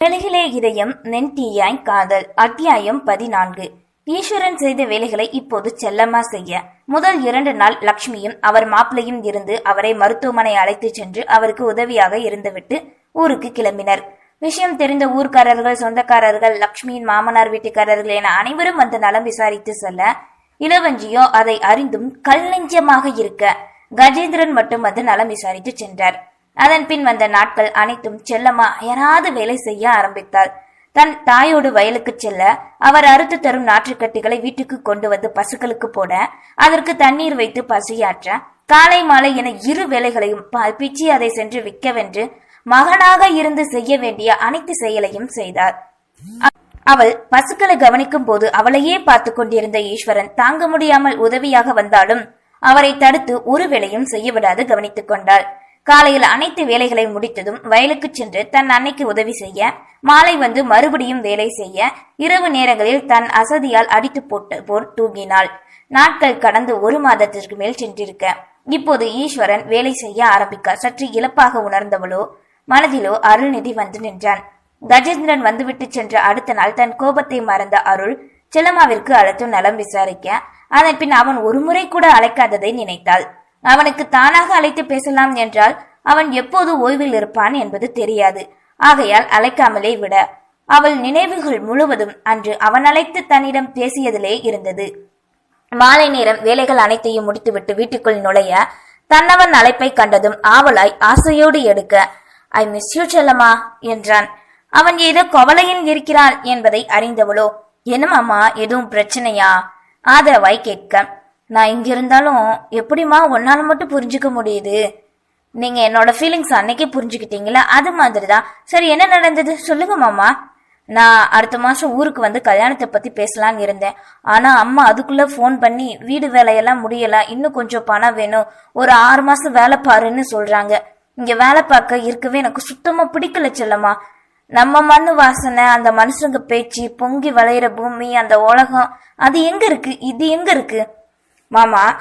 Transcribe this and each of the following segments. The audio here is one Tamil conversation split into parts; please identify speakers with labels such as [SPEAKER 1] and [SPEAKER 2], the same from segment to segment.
[SPEAKER 1] நிலைகளே இதயம் நென்தீயாய் காதல். அத்தியாயம் பதினான்கு. ஈஸ்வரன் செய்த வேலைகளை இப்போது செல்லமா செய்ய. முதல் இரண்டு நாள் லக்ஷ்மியும் அவர் மாப்பிளையும் இருந்து அவரை மருத்துவமனை அழைத்துச் சென்று அவருக்கு உதவியாக இருந்துவிட்டு ஊருக்கு கிளம்பினர். விஷயம் தெரிந்த ஊர்க்காரர்கள் சொந்தக்காரர்கள் லக்ஷ்மியின் மாமனார் வீட்டுக்காரர்கள் என அனைவரும் அந்த நலம் விசாரித்து செல்ல இளவஞ்சியோ அதை அறிந்தும் கல் நெஞ்சமாக இருக்க கஜேந்திரன் மட்டும் வந்து நலம் விசாரித்து சென்றார். அதன் பின் வந்த நாட்கள் அனைத்தும் செல்லம்மா அயராது வேலை செய்ய ஆரம்பித்தாள். தன் தாயோடு வயலுக்கு செல்ல அவர் அறுத்து தரும் நாற்றுக்கட்டிகளை வீட்டுக்கு கொண்டு வந்து பசுக்களுக்கு போட அதற்கு தண்ணீர் வைத்து பசியாற்ற காலை மாலை என இரு வேலைகளையும் பிச்சி அதை சென்று விற்கவென்று மகனாக இருந்து செய்ய வேண்டிய அனைத்து செயலையும் செய்தார் அவள் பசுக்களை கவனிக்கும் போது அவளையே பார்த்து கொண்டிருந்த ஈஸ்வரன் தாங்க முடியாமல் உதவியாக வந்தாலும் அவரை தடுத்து ஒரு வேளையும் செய்ய விடாது கவனித்துக் கொண்டாள். காலையில் அனைத்து வேலைகளை முடித்ததும் வயலுக்கு சென்று தன் அன்னைக்கு உதவி செய்ய மாலை வந்து மறுபடியும் வேலை செய்ய இரவு நேரங்களில் தன் அசதியால் அடித்து போட்டு போல் தூங்கினாள். நாட்கள் கடந்து ஒரு மாதத்திற்கு மேல் சென்றிருக்க இப்போது ஈஸ்வரன் வேலை செய்ய ஆரம்பிக்க சற்று இழப்பாக உணர்ந்தவளோ மனதிலோ அருள்நிதி வந்து நின்றான். கஜேந்திரன் வந்துவிட்டு சென்ற அடுத்த நாள் தன் கோபத்தை மறந்த அருள் செல்லம்மாவிற்கு அழைத்து நலம் விசாரிக்க அதன் பின் அவன் ஒருமுறை கூட அழைக்காததை நினைத்தாள். அவனுக்கு தானாக அழைத்து பேசலாம் என்றால் அவன் எப்போது ஓய்வில் இருப்பான் என்பது தெரியாது. ஆகையால் அழைக்காமலே விட. அவள் நினைவுகள் முழுவதும் அன்று அவன் அழைத்து தன்னிடம் பேசியதிலே இருந்தது. மாலை நேரம் வேலைகள் அனைத்தையும் முடித்துவிட்டு வீட்டுக்குள் நுழைய தன்னவன் அழைப்பை கண்டதும் ஆவலாய் ஆசையோடு எடுக்க ஐ மிஸ் யூ செல்லம்மா என்றான். அவன் ஏதோ கவலையில் இருக்கிறான் என்பதை அறிந்தவளோ என்னமாமா எதுவும் பிரச்சனையா? ஆதரவாய் கேட்க நான் இங்கிருந்தாலும் இருந்தாலும் எப்படிம்மா உன்னால மட்டும் புரிஞ்சுக்க முடியுது? நீங்க என்னோட ஃபீலிங்ஸ் அன்னைக்கே புரிஞ்சுக்கிட்டீங்களா? அது மாதிரிதான். சரி என்ன நடந்தது? சொல்லுங்க மாமா. நான் அடுத்த மாசம் ஊருக்கு வந்து கல்யாணத்தை பத்தி பேசலாம்னு இருந்தேன். ஆனா அம்மா அதுக்குள்ள ஃபோன் பண்ணி வீடு வேலையெல்லாம் முடியல. இன்னும் கொஞ்சம் பணம் வேணும். ஒரு ஆறு மாசம் வேலை பாருன்னு சொல்றாங்க. இங்க வேலை பார்க்க இருக்கவே எனக்கு சுத்தமா பிடிக்கல செல்லம்மா. நம்ம மண்ணு வாசனை அந்த மனுஷங்க பேச்சு பொங்கி விளையிற பூமி அந்த உலகம் அது எங்க இருக்கு? இது எங்க இருக்கு? மாமா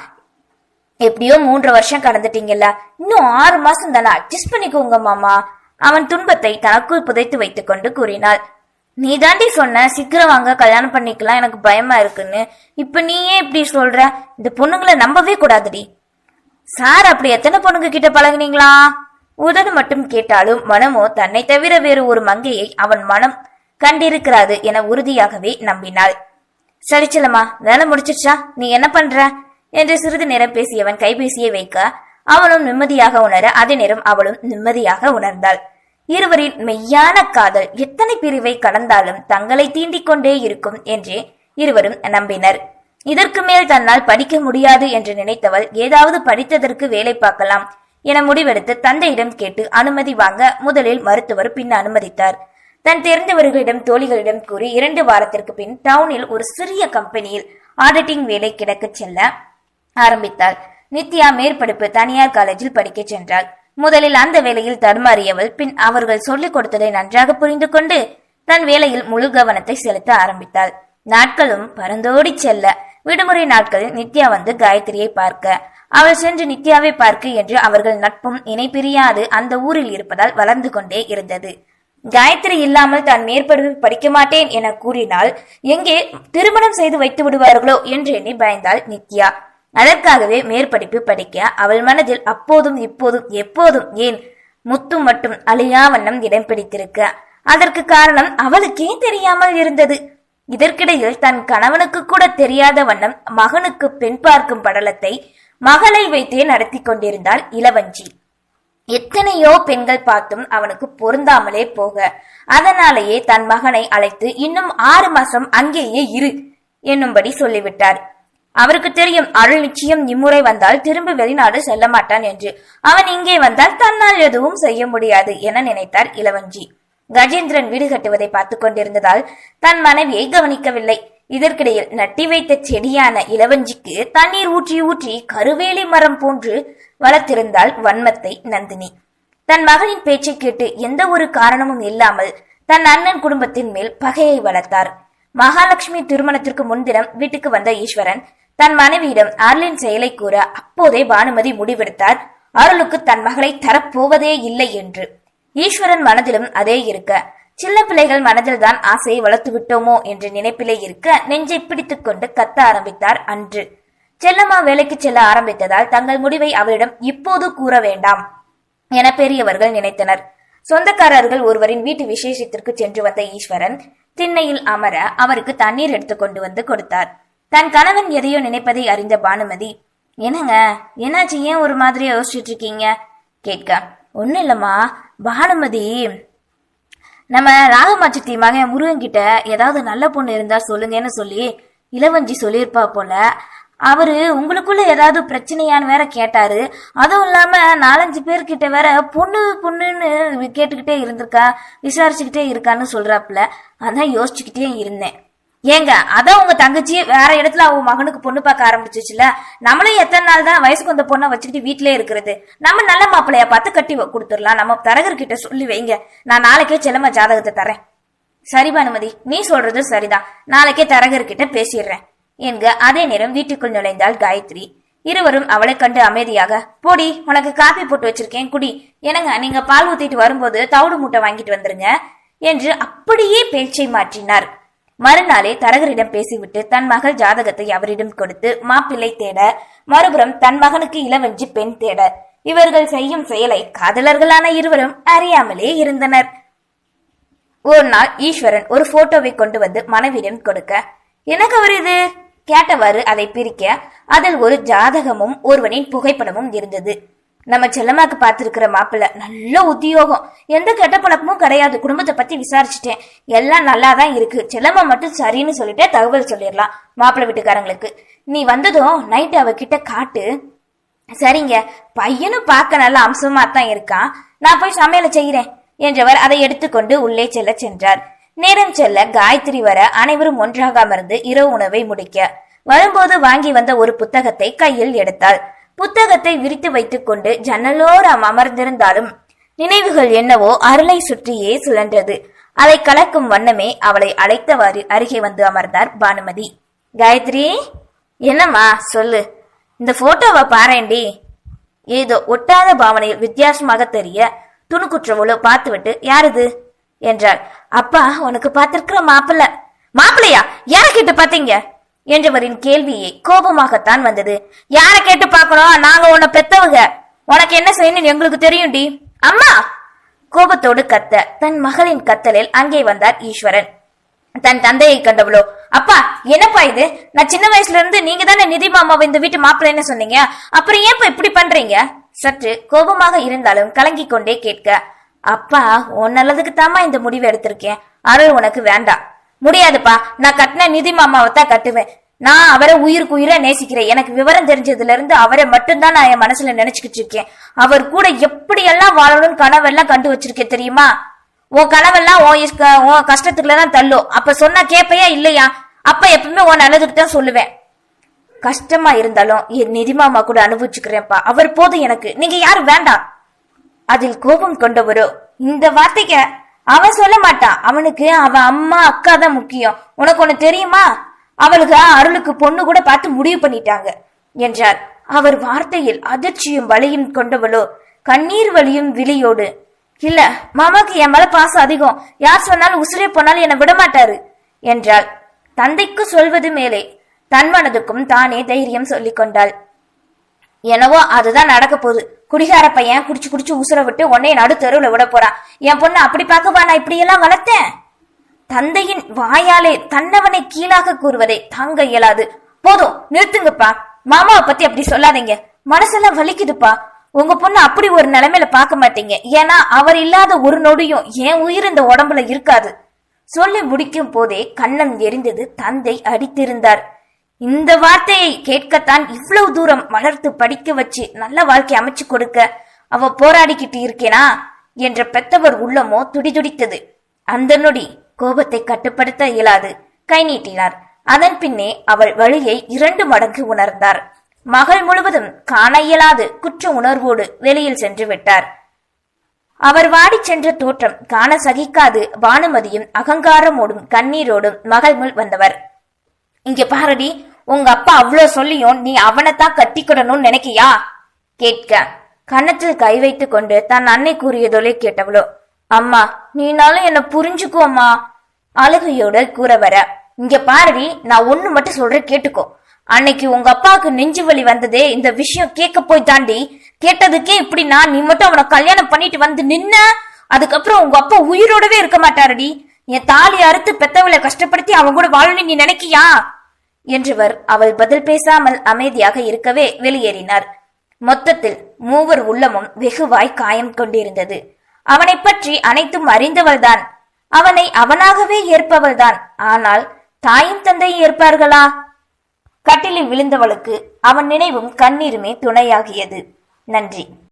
[SPEAKER 1] எப்படியோ மூன்று வருஷம் கடந்துட்டீங்கல்ல. இன்னும் ஆறு மாசம் தானே? அட்ஜஸ்ட் பண்ணிக்கோங்க மாமா. அவன் துன்பத்தை தனக்குள் புதைத்து வைத்துக் கொண்டு கூறினாள். நீ தாண்டி சொன்ன சீக்கிரம் வாங்க கல்யாணம் பண்ணிக்கலாம் எனக்கு பயமா இருக்குன்னு. இப்ப நீயே இப்படி சொல்ற? இந்த பொண்ணுங்களை நம்பவே கூடாதுடி. சார் அப்படி எத்தனை பொண்ணுங்க கிட்ட பழகுனீங்களா? உதடு மட்டும் கேட்டாலும் மனமோ தன்னை தவிர வேறு ஒரு மங்கையை அவன் மனம் கண்டிருக்கிறாது என உறுதியாகவே நம்பினாள். சரி செல்லம்மா வேலை முடிச்சிருச்சா? நீ என்ன பண்ற? என்று சிறிது நேரம் பேசியவன் கைபேசியை வைக்க அவளும் நிம்மதியாக உணர அதே நேரம் அவளும் நிம்மதியாக உணர்ந்தாள். இருவரின் மெய்யான காதல் எத்தனை பிரிவை கடந்தாலும் தங்களை தீண்டிக் கொண்டே இருக்கும் என்றே இருவரும் நம்பினர். இதற்கு மேல் தன்னால் படிக்க முடியாது என்று நினைத்தவள் ஏதாவது படித்ததற்கு வேலை பார்க்கலாம் என முடிவெடுத்து தந்தையிடம் கேட்டு அனுமதி வாங்க முதலில் மருத்துவர் பின் அனுமதித்தார். தன் தெரிந்தவர்களிடம் தோழிகளிடம் கூறி இரண்டு வாரத்திற்கு பின் டவுனில் ஒரு சிறிய கம்பெனியில் ஆடிட்டிங் வேலை கிடைக்கச் செல்ல ஆரம்பித்தாள். நித்யா மேற்படிப்பு தனியார் காலேஜில் படிக்கச் சென்றாள். முதலில் அந்த வேலையில் தடுமாறியவள் பின் அவர்கள் சொல்லிக் கொடுத்ததை நன்றாக புரிந்து கொண்டு தன் வேலையில் முழு கவனத்தை செலுத்த ஆரம்பித்தாள். நாட்களும் பறந்தோடி செல்ல. விடுமுறை நாட்களில் நித்யா வந்து காயத்ரியை பார்க்க. அவள் சென்று நித்யாவை பார்க்க என்று அவர்கள் நட்பும் இணை பிரியாது அந்த ஊரில் இருப்பதால் வளர்ந்து கொண்டே இருந்தது. காயத்ரி இல்லாமல் தான் மேற்படிப்பு படிக்க மாட்டேன் என கூறினால் எங்கே திருமணம் செய்து வைத்து விடுவார்களோ என்று எண்ணி பயந்தாள் நித்யா. அதற்காகவே மேற்படிப்பு படிக்க அவள் மனதில் அப்போதும் இப்போதும் எப்போதும் ஏன் முத்து மட்டும் அழியா வண்ணம் இடம் பிடித்திருக்க? அதற்கு காரணம் அவளுக்கே தெரியாமல் இருந்தது? இதற்கிடையில் தன் கணவனுக்கு கூட தெரியாத வண்ணம் மகனுக்கு பெண் பார்க்கும் படலத்தை மகளை வைத்தே நடத்தி கொண்டிருந்தாள் இளவஞ்சி. எத்தனையோ பெண்கள் பார்த்தும் அவனுக்கு பொருந்தாமலே போக அதனாலேயே தன் மகனை அழைத்து இன்னும் ஆறு மாசம் அங்கேயே இரு என்னும்படி சொல்லிவிட்டார். அவருக்கு தெரியும் அருள் நிச்சயம் இம்முறை வந்தால் திரும்ப வெளிநாடு செல்ல மாட்டான் என்று. அவன் இங்கே வந்தால் தன்னால் எதுவும் செய்ய முடியாது என நினைத்தார் இளவஞ்சி. கஜேந்திரன் வீடு கட்டுவதை பார்த்துக் கொண்டிருந்ததால் தன் மனைவியை கவனிக்கவில்லை. இதற்கிடையில் நட்டி வைத்த செடியான இளவஞ்சிக்கு தண்ணீர் ஊற்றி ஊற்றி கருவேலி மரம் போன்று வளர்த்திருந்தாள் வன்மத்தை நந்தினி. தன் மகனின் பேச்சை கேட்டு எந்த ஒரு காரணமும் இல்லாமல் தன் அண்ணன் குடும்பத்தின் மேல் பகையை வளர்த்தார். மகாலட்சுமி திருமணத்திற்கு முன்தினம் வீட்டுக்கு வந்த ஈஸ்வரன் தன் மனைவியிடம் அருளின் செயலை கூற அப்போதே பானுமதி முடிவெடுத்தார். அருளுக்கு தன் மகளை தரப்போவதே இல்லை என்று. ஈஸ்வரன் மனதிலும் அதே இருக்க. சின்ன பிள்ளைகள் மனதில் தான் ஆசையை வளர்த்து விட்டோமோ என்ற நினைப்பிலே இருக்க நெஞ்சை பிடித்துக் கொண்டு கத்த ஆரம்பித்தார் அன்று. செல்லம்மா வேலைக்கு செல்ல ஆரம்பித்ததால் தங்கள் முடிவை அவரிடம் இப்போது கூற வேண்டாம் என பெரியவர்கள் நினைத்தனர். சொந்தக்காரர்கள் ஒருவரின் வீட்டு விசேஷத்திற்கு சென்று வந்த ஈஸ்வரன் திண்ணையில் அமர அவருக்கு தண்ணீர் எடுத்து கொண்டு வந்து கொடுத்தார். தன் கணவன் எதையோ நினைப்பதை அறிந்த பானுமதி என்னங்க என்னாச்சு? ஏன் ஒரு மாதிரி யோசிச்சுட்டு இருக்கீங்க கேட்க. ஒன்னும் இல்லம்மா. பானுமதி நம்ம ராகமாச்சத்தி மகன் முருகன் கிட்ட ஏதாவது நல்ல பொண்ணு இருந்தா சொல்லுங்கன்னு சொல்லி இளவஞ்சி சொல்லியிருப்பா போல. அவரு உங்களுக்குள்ள ஏதாவது பிரச்சனையான்னு வேற கேட்டாரு. அதுவும் இல்லாம நாலஞ்சு பேர்கிட்ட வேற பொண்ணு பொண்ணுன்னு கேட்டுக்கிட்டே இருந்திருக்கா விசாரிச்சுக்கிட்டே இருக்கான்னு சொல்றாப்புல. அதான் யோசிச்சுக்கிட்டே இருந்தேன். ஏங்க அதான் உங்க தங்கச்சி வேற இடத்துல அவ மகனுக்கு பொண்ணு பார்க்க ஆரம்பிச்சிச்சுல. நம்மளும் எத்தனை நாள் தான் வயசுக்கு வந்த பொண்ணை வச்சுக்கிட்டு வீட்டிலே இருக்கிறது. நம்ம நல்ல மாப்பிள்ளைய பார்த்து கட்டி கொடுத்துடலாம். நம்ம தரகர்கிட்ட சொல்லி வைங்க. நான் நாளைக்கே செல்லம்மா ஜாதகத்தை தரேன். சரி பானுமதி நீ சொல்றது சரிதான். நாளைக்கே தரகர்கிட்ட பேசிடுறேன். என்க அதே நேரம் வீட்டுக்குள் நுழைந்தாள் காயத்ரி. இருவரும் அவளை கண்டு அமைதியாக போடி உனக்கு காப்பி போட்டு வச்சிருக்கேன் குடி. என்னங்க நீங்க பால் ஊத்திட்டு வரும்போது தவிடு மூட்டை வாங்கிட்டு வந்துருங்க என்று அப்படியே பேச்சை மாற்றினார். மறுநாளே தரகரிடம் பேசிவிட்டு தன் மகள் ஜாதகத்தை அவரிடம் கொடுத்து மாப்பிள்ளை தேட மறுபுறம் தன் மகனுக்கு இளவஞ்சி பெண் தேட. இவர்கள் செய்யும் செயலை காதலர்களான இருவரும் அறியாமலே இருந்தனர். ஒரு நாள் ஈஸ்வரன் ஒரு போட்டோவை கொண்டு வந்து மனைவியிடம் கொடுக்க எனக்கு அவர் இது? கேட்டவாறு அதை பிரிக்க அதில் ஒரு ஜாதகமும் ஒருவனின் புகைப்படமும் இருந்தது. நம்ம செல்லம்மாக்கு பார்த்துருக்கிற மாப்பிள்ளை நல்ல உத்தியோகம். எந்த கெட்ட பழக்கமும் கிடையாது. குடும்பத்தை பத்தி விசாரிச்சுட்டேன். எல்லாம் நல்லா தான் இருக்கு. செல்லம்மா மட்டும் சரின்னு சொல்லிட்டு தகவல் சொல்லிடலாம் மாப்பிள்ளை வீட்டுக்காரங்களுக்கு. நீ வந்ததும் நைட்டு அவகிட்ட காட்டு. சரிங்க. பையனும் பார்க்க நல்ல அம்சமா தான் இருக்கான். நான் போய் சமையலை செய்கிறேன் என்றவர் அதை எடுத்துக்கொண்டு உள்ளே செல்ல சென்றார். நேரம் செல்ல காயத்ரி வர அனைவரும் ஒன்றாக அமர்ந்து இரவு உணவை முடிக்க. வரும்போது வாங்கி வந்த ஒரு புத்தகத்தை கையில் எடுத்தாள். புத்தகத்தை விரித்து வைத்துக் கொண்டு ஜன்னலோரம் அமர்ந்திருந்தாலும் நினைவுகள் என்னவோ அருளை சுற்றியே சுழன்றது. அதை கலக்கும் வண்ணமே அவளை அழைத்தவாறு அருகே வந்து அமர்ந்தார் பானுமதி. காயத்ரி என்னம்மா சொல்லு. இந்த போட்டோவை பாறேண்டி ஏதோ ஒட்டாத பாவனையில் வித்தியாசமாக தெரிய துணுக்குற்றவளோ பார்த்துவிட்டு யாருது? என்றாள். அப்பா உனக்கு பார்த்திருக்கிற மாப்பிள்ள. மாப்பிள்ளையா? யார கிட்ட பாத்தீங்க என்றவரின் கேள்வியை கோபமாகத்தான் வந்தது. யார கேட்டு பார்க்கணும்? நாங்க உன்னை பெத்தவங்க. உனக்கு என்ன செய்யணும்னு எங்களுக்கு தெரியும்டி. அம்மா! கோபத்தோடு கத்த தன் மகளின் கத்தலில் அங்கே வந்தார் ஈஸ்வரன். தன் தந்தையை கண்டவளோ? அப்பா என்னப்பா இது? நான் சின்ன வயசுல இருந்து நீங்க தானே நிதி மாமாவை இந்த வீட்டு மாப்பிள்ளைன்னு சொன்னீங்க? அப்புறம் ஏன்ப்பா இப்படி பண்றீங்க? சற்று கோபமாக இருந்தாலும் கலங்கி கொண்டே கேட்க அப்பா உன் நல்லதுக்கு தாமா இந்த முடிவு எடுத்திருக்கேன். அருள் உனக்கு வேண்டாம். முடியாதுப்பா. நான் கட்டின நிதி மாமாவை தான் கட்டுவேன். நான் அவரை உயிருக்கு உயிரை நேசிக்கிறேன். எனக்கு விவரம் தெரிஞ்சதுல இருந்து அவரை மட்டும்தான் நான் என் மனசுல நினைச்சுக்கிட்டு இருக்கேன். அவர் கூட எப்படியெல்லாம் வாழணும்னு கனவெல்லாம் கண்டு வச்சிருக்கேன் தெரியுமா? உன் கனவெல்லாம் உன் இஷ்க- உன் கஷ்டத்துக்குள்ள தான் தள்ளும். அப்ப சொன்னா கேப்பையா இல்லையா? அப்ப எப்பவுமே உன் நல்லதுக்கு தான் சொல்லுவேன். கஷ்டமா இருந்தாலும் என் நிதிமாமா கூட அனுபவிச்சுக்கிறேன்ப்பா. அவர் போதும் எனக்கு. நீங்க யாரும் வேண்டாம். அதில் கோபம் கொண்டவரோ இந்த வார்த்தைக்கு அவன் சொல்ல மாட்டான். அவனுக்கு அவன் அம்மா அக்கா தான் முக்கியம். உனக்கு ஒண்ணு தெரியுமா? அவளுக்கு அருளுக்கு பொண்ணு கூட பார்த்து முடிவு பண்ணிட்டாங்க என்றார். அவர் வார்த்தையில் அதிர்ச்சியும் வலியும் கொண்டவளோ கண்ணீர் வலியும் விழியோடு இல்ல மாமாக்கு என் மேல பாசம் அதிகம். யார் சொன்னாலும் உசுரே போனாலும் என்னை விடமாட்டாரு என்றாள். தந்தைக்கு சொல்வது மேலே தன் மனதுக்கும் தானே தைரியம் சொல்லிக் கொண்டாள். என்னவோ அதுதான் நடக்க போகுது. குடிகார பையன் குடிச்சு குடிச்சு உசுர விட்டு உன்னைய நடு தெருவுல விட போறான் என் பொண்ணு அப்படி பார்க்கவா நான் இப்படி எல்லாம் வளர்த்தேன்? தந்தையின் வாயாலே தன்னவனை கீழாக கூறுவதை தாங்க இயலாது. போதும் நிறுத்துங்கப்பா. மாமாவை பத்தி அப்படி சொல்லாதீங்க. மனசெல்லாம் வலிக்குதுப்பா. உங்க பொண்ணு அப்படி ஒரு நிலைமையில பார்க்க மாட்டீங்க. ஏன்னா அவர் இல்லாத ஒரு நொடியும் என் உயிர் இந்த உடம்புல இருக்காது. சொல்லி முடிக்கும் போதே கண்ணன் எரிந்தது தந்தை அடித்திருந்தார். இந்த வார்த்தையை கேட்கத்தான் இவ்வளவு தூரம் வளர்த்து படிக்க வச்சு நல்ல வாழ்க்கை அமைச்சு கொடுக்க அவ போராடிக்கிட்டு இருக்கேனா? என்ற பெத்தவர் உள்ளமோ துடிதுடித்தது. அந்த நொடி கோபத்தை கட்டுப்படுத்த இயலாது. கை நீட்டினார். அதன் பின்னே அவள் வழியை இரண்டு மடங்கு உணர்ந்தார். மகள் முழுவதும் காண இயலாது குற்ற உணர்வோடு வெளியில் சென்று விட்டார். அவர் வாடிச் சென்ற தோற்றம் காண சகிக்காது பானுமதியும் அகங்காரமோடும் கண்ணீரோடும் மகள் முள் வந்தவர். இங்க பாருடி உங்க அப்பா அவ்வளோ சொல்லியும் நீ அவனைத்தான் கட்டிக்கிடணும்னு நினைக்கியா? கேட்க. கன்னத்தில் கை வைத்து கொண்டு தன் அன்னை கூறியதோலே கேட்டவளோ அம்மா நீனாலும் என்ன புரிஞ்சுக்கோமா அழுகையோட கூற வர இங்க பாருடி நான் ஒண்ணு மட்டும் சொல்றேன் கேட்டுக்கோ. அன்னைக்கு உங்க அப்பாவுக்கு நெஞ்சு வலி வந்ததே இந்த விஷயம் கேட்க போய் தாண்டி கேட்டதுக்கே இப்படின்னா நீ மட்டும் அவனை கல்யாணம் பண்ணிட்டு வந்து நின்ன? அதுக்கப்புறம் உங்க அப்பா உயிரோடவே இருக்க மாட்டாருடி. என் தாலி அறுத்து பெத்தவளை கஷ்டப்படுத்தி அவங்க கூட வாழணும்னு நீ நினைக்கியா? என்றவர் அவள் பதில் பேசாமல் அமைதியாக இருக்கவே வெளியேறினார். மொத்தத்தில் மூவர் உள்ளமும் வெகுவாய் காயம் கொண்டிருந்தது. அவனைப் பற்றி அனைத்தும் அறிந்தவள்தான். அவனை அவனாகவே ஏற்பவள்தான். ஆனால் தாயும் தந்தையும் ஏற்பார்களா? கட்டிலில் விழுந்தவளுக்கு அவன் நினைவும் கண்ணீருமே துணையாகியது. நன்றி.